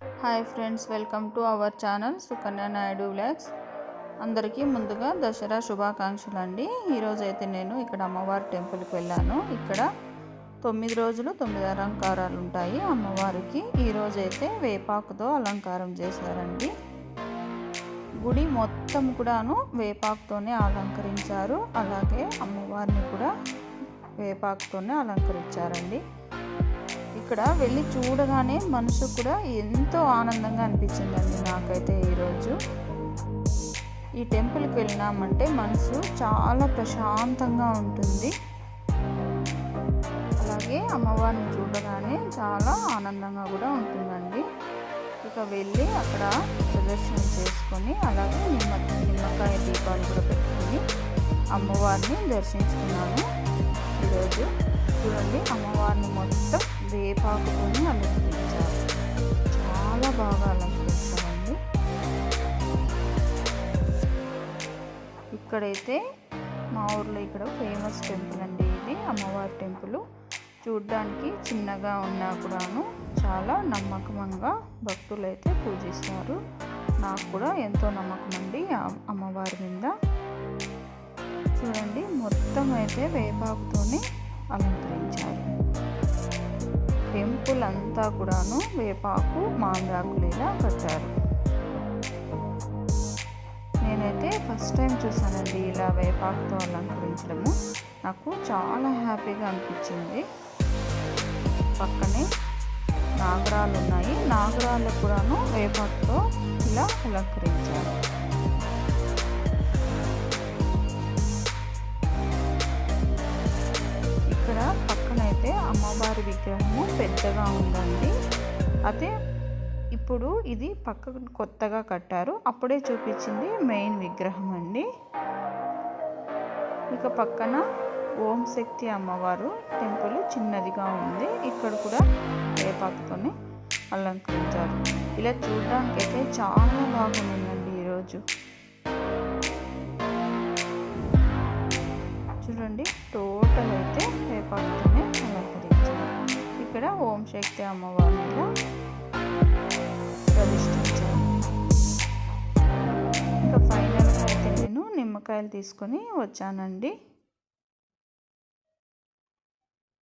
Hi friends welcome to our channel Sukanya Naidu vlogs అందరికీ ముందుగా దసరా శుభాకాంక్షలు అండి ఈరోజు అయితే నేను ఇక్కడ అమ్మవారి టెంపుల్కి వెళ్ళాను. ఇక్కడ తొమ్మిది రోజులు తొమ్మిది అలంకారాలు ఉంటాయి అమ్మవారికి. ఈరోజు అయితే వేపాకుతో అలంకారం చేశారండి. గుడి మొత్తం కూడాను వేపాకుతోనే అలంకరించారు. అలాగే అమ్మవారిని కూడా వేపాకుతోనే అలంకరించారండి. ఇక్కడ వెళ్ళి చూడగానే మనసు కూడా ఎంతో ఆనందంగా అనిపించిందండి నాకైతే ఈరోజు. ఈ టెంపుల్కి వెళ్ళినామంటే మనసు చాలా ప్రశాంతంగా ఉంటుంది. అలాగే అమ్మవారిని చూడగానే చాలా ఆనందంగా కూడా ఉంటుందండి. ఇక వెళ్ళి అక్కడ ప్రదర్శన చేసుకొని అలాగే నిమ్మ నిమ్మకాయ దీపాలు కూడా పెట్టుకొని అమ్మవారిని దర్శించుకున్నాను ఈరోజు. చూడండి. అమ్మవారిని మొత్తం వేపాకుతోనే అలంకరించారు. చాలా బాగా అలంకరిస్తామండి ఇక్కడైతే మా ఊర్లో ఇక్కడ ఫేమస్ టెంపుల్ అండి ఇది. అమ్మవారి టెంపుల్. చూడ్డానికి చిన్నగా ఉన్నా కూడాను చాలా నమ్మకంగా భక్తులు అయితే పూజిస్తారు. నాకు కూడా ఎంతో నమ్మకం అండి అమ్మవారి మీద. చూడండి మొత్తం అయితే వేపాకుతోనే అలంకరించారు. టెంపుల్ అంతా కూడాను వేపాకు మామిడాకులు ఇలా కట్టారు. నేనైతే ఫస్ట్ టైం చూసానండి ఇలా వేపాకుతో అలంకరించడము. నాకు చాలా హ్యాపీగా అనిపించింది. పక్కనే నాగరాలు ఉన్నాయి నాగరాలు కూడాను వేపాకుతో ఇలా అలంకరించారు. అయితే అమ్మవారి విగ్రహము పెద్దగా ఉందండి. అదే ఇప్పుడు ఇది పక్క కొత్తగా కట్టారు. అప్పుడే చూపించింది మెయిన్ విగ్రహం అండి. ఇక పక్కన ఓం శక్తి అమ్మవారు టెంపుల్ చిన్నదిగా ఉంది. ఇక్కడ కూడా వేపాకుతోనే అలంకరించారు. ఇలా చూడడానికి అయితే చాలా బాగుందండి ఈరోజు. శక్తి అమ్మవారిని ప్రతిష్ఠించారు ఇంకా ఫైనల్గా అయితే నేను నిమ్మకాయలు తీసుకొని వచ్చానండి.